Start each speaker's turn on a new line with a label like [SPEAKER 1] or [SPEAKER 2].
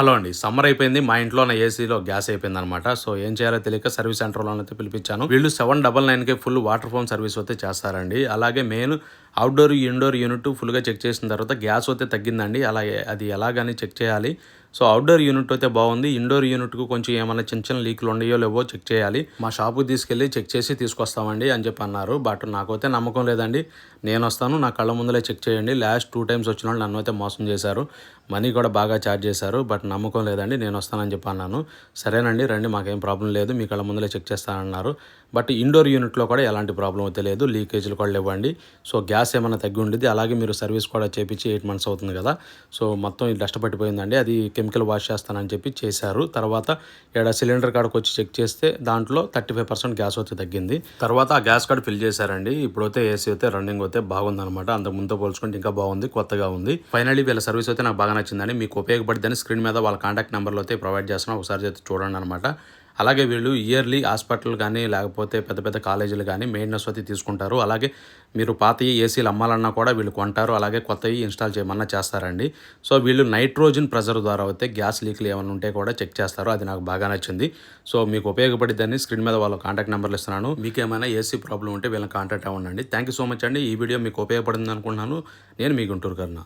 [SPEAKER 1] Hello అండి summer అయిపోయింది మా ఇంట్లో ఉన్న ఏసీలో గ్యాస్ అయిపోయింది అనమాట సో ఏం చేయాలో తెలియక సర్వీస్ సెంటర్లో అయితే పిలిపించాను. వీళ్ళు సెవెన్ డబల్ నైన్కే ఫుల్ వాటర్ ఫోమ్ సర్వీస్ అయితే చేస్తారండి. అలాగే మెయిన్ అవుట్డోర్ ఇండోర్ యూనిట్ ఫుల్గా చెక్ చేసిన తర్వాత గ్యాస్ అయితే తగ్గిందండి. అలాగే అది ఎలాగని చెక్ చేయాలి. సో అవుట్డోర్ యూనిట్ అయితే బాగుంది. ఇండోర్ యూనిట్కు కొంచెం ఏమైనా చిన్న చిన్న లీకులు ఉన్నాయో లేవో చెక్ చేయాలి. మా షాపుకి తీసుకెళ్ళి చెక్ చేసి తీసుకొస్తామండి అని చెప్పి అన్నారు. బట్ నాకైతే నమ్మకం లేదండి. నేను వస్తాను నా కళ్ళ ముందులే చెక్ చేయండి. లాస్ట్ టూ టైమ్స్ వచ్చిన వాళ్ళు నన్ను అయితే మోసం చేశారు. మనీ కూడా బాగా ఛార్జ్ చేశారు. బట్ నమ్మకం లేదండి నేను వస్తానని చెప్పి అన్నాను. సరేనండి రండి మాకేం ప్రాబ్లం లేదు. మీ కళ్ళ ముందులే చెక్ చేస్తానన్నారు. బట్ ఇండోర్ యూనిట్లో కూడా ఎలాంటి ప్రాబ్లం అయితే లేదు. లీకేజీలు కూడా లేవండి. సో గ్యాస్ ఏమైనా తగ్గి ఉండేది. అలాగే మీరు సర్వీస్ కూడా చేపించి ఎయిట్ మంత్స్ అవుతుంది కదా. సో మొత్తం ఇది డస్ట్ పట్టిపోయిందండి. అది కెమికల్ వాష్ చేస్తానని చెప్పి చేశారు. తర్వాత ఇక్కడ సిలిండర్ కాడకు వచ్చి చెక్ చేస్తే దాంట్లో థర్టీ ఫైవ్ పర్సెంట్ గ్యాస్ అయితే తగ్గింది. తర్వాత ఆ గ్యాస్ కార్డ్ ఫిల్ చేశారండి. ఇప్పుడైతే ఏసీ అయితే రన్నింగ్ అయితే బాగుందనమాట అంత ముందుతో ముందు పోల్చుకుంటే ఇంకా బాగుంది కొత్తగా ఉంది. ఫైనలీ వీళ్ళ సర్వీస్ అయితే నాకు బాగా నచ్చిందని మీకు ఉపయోగపడిందని స్క్రీన్ మీద వాళ్ళ కాంటాక్ట్ నెంబర్లో అయితే ప్రొవైడ్ చేస్తున్నాం. ఒకసారి అయితే చూడండి అనమాట అలాగే వీళ్ళు ఇయర్లీ హాస్పిటల్ కానీ లేకపోతే పెద్ద పెద్ద కాలేజీలు కానీ మెయింటెనెన్స్ అయితే తీసుకుంటారు. అలాగే మీరు పాతవి ఏసీలు అమ్మాలన్నా కూడా వీళ్ళు కొంటారు. అలాగే కొత్తవి ఇన్స్టాల్ చేయమన్నా చేస్తారండి. సో వీళ్ళు నైట్రోజన్ ప్రెజర్ ద్వారా అయితే గ్యాస్ లీక్లు ఏమైనా ఉంటే కూడా చెక్ చేస్తారు. అది నాకు బాగా నచ్చింది. సో మీకు ఉపయోగపడిద్దని స్క్రీన్ మీద వాళ్ళ కాంటాక్ట్ నెంబర్లు ఇస్తున్నాను. మీకు ఏమైనా ఏసీ ప్రాబ్లం ఉంటే వీళ్ళని కాంటాక్ట్ అవ్వండి. థ్యాంక్ యూ సో మచ్ అండి. ఈ వీడియో మీకు ఉపయోగపడింది అనుకుంటున్నాను నేను మీ గుంటూరు కన్నా